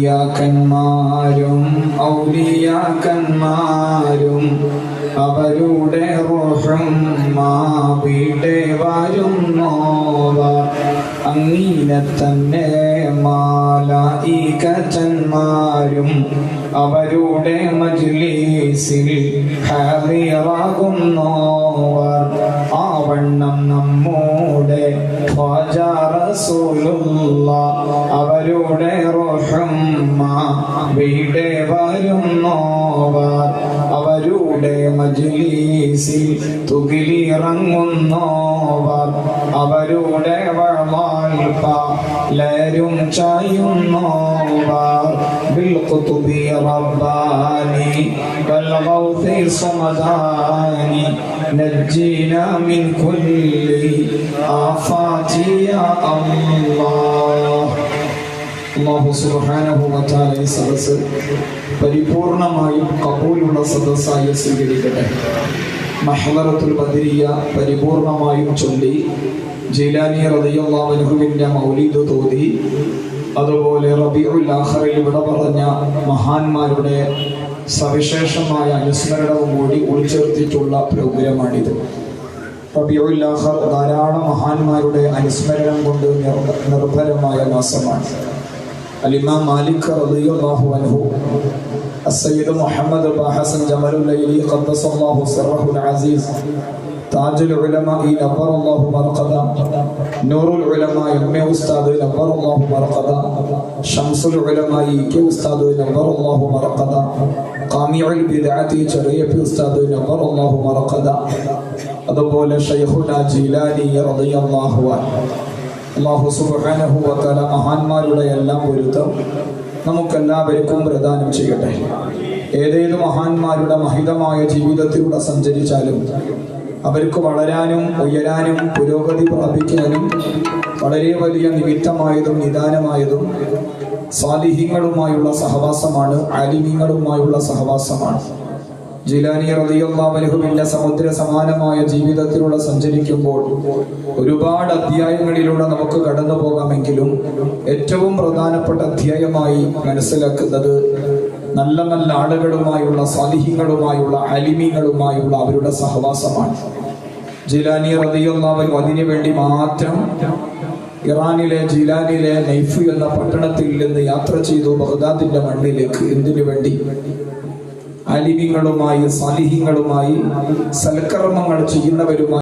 അമ്പിയാക്കന്മാരും ഔലിയാക്കന്മാരും അവരുടെ റോഷം മാവിടെ വരുന്നോവർ അങ്ങീനെ തന്നെ മാലായികച്ചന്മാരും അവരുടെ മജ്ലിസിൽ ഹാദിറാകുന്നോവർ ആവണ്ണം നമ്മോ അവരുടെ റോഷമ്മ വീടെ വരുന്നോവർ അവരുടെ മജ്ലീസിൽ തുകിലിറങ്ങുന്നോവർ അവരുടെ വളമാൽപ്പ ലരും ചായുന്നോവർ ബിൽ കുത്തുബി റബ്ബാ والغوث صمداني نجينا من كل آفات يا الله അള്ളാഹു സുബ്ഹാനഹു വതആല ഈ സദസ്സ് പരിപൂർണമായും കബൂലുള്ള സദസ്സായി സ്വീകരിക്കട്ടെ മഹ്ലറത്തുൽ ബദരിയ പരിപൂർണമായും ചൊല്ലി ജീലാനി റളിയല്ലാഹു അൻഹുവിന്റെ മൗലിദ് തോതി അതുപോലെ റബീഉൽ ആഖറിൽ ഇവിടെ പറഞ്ഞ മഹാന്മാരുടെ സവിശേഷമായ അനുസ്മരണവും കൂടി ഉൾച്ചേർത്തിട്ടുള്ള പ്രോഗ്രാമാണിത് റബിയുൽ ആഖർ ധാരാളം മഹാന്മാരുടെ അനുസ്മരണം കൊണ്ട് നിർ- നിർഭരമായ മാസമാണ് അലിമാം മാലിക് റളിയല്ലാഹു അൻഹു السيد محمد بن حسن جمال الليلي قدس الله سره العزيز താജ് العلماء نبر الله مرقدا نور العلماء എം എ ഉസ്താദ് നബർ അല്ലാഹു മർഖദ ഷംസുൽ ഉലമാ കെ ഉസ്താദ് നബർ അല്ലാഹു മർഖദ ഖാമിഉൽ ബിദ്അത്തി ചെറിയ പി ഉസ്താദ് നബർ അല്ലാഹു മർഖദ അതുപോലെ ഷൈഖുന ജീലാനി റളിയല്ലാഹു അൻഹു. അല്ലാഹു സുബ്ഹാനഹു വ തആല മഹാന്മാരുടെ എല്ലാം പൊരുത്തം നമുക്കെല്ലാവർക്കും പ്രദാനം ചെയ്യട്ടെ. ഏതേത് മഹാന്മാരുടെ മഹിതമായ ജീവിതത്തിലൂടെ സഞ്ചരിച്ചാലും അവർക്ക് വളരാനും ഉയരാനും പുരോഗതി പ്രാപിക്കാനും വളരെ വലിയ നിമിത്തമായതും നിദാനമായതും സ്വാലിഹ്യങ്ങളുമായുള്ള സഹവാസമാണ് ആലിമ്യങ്ങളുമായുള്ള സഹവാസമാണ്. ജിലാനി റളിയല്ലാഹുവിന്റെ സമുദ്ര സമാനമായ ജീവിതത്തിലൂടെ സഞ്ചരിക്കുമ്പോൾ ഒരുപാട് അധ്യായങ്ങളിലൂടെ നമുക്ക് കടന്നു പോകാമെങ്കിലും ഏറ്റവും പ്രധാനപ്പെട്ട അധ്യായമായി മനസ്സിലാക്കുന്നത് നല്ല നല്ല ആളുകളുമായുള്ള സാലിഹ്യങ്ങളുമായുള്ള അലിമീങ്ങളുമായുള്ള അവരുടെ സഹവാസമാണ്. ജിലാനി റളിയല്ലാഹു അതിനു വേണ്ടി മാത്രം ഇറാനിലെ ജിലാനിലെ നൈഫ് എന്ന പട്ടണത്തിൽ നിന്ന് യാത്ര ചെയ്തു ബഗ്ദാദിന്റെ മണ്ണിലേക്ക്. എന്തിനു വേണ്ടി? അലിമിങ്ങളുമായി സാലിഹ്യങ്ങളുമായി സൽക്കർമ്മങ്ങൾ ചെയ്യുന്നവരുമായി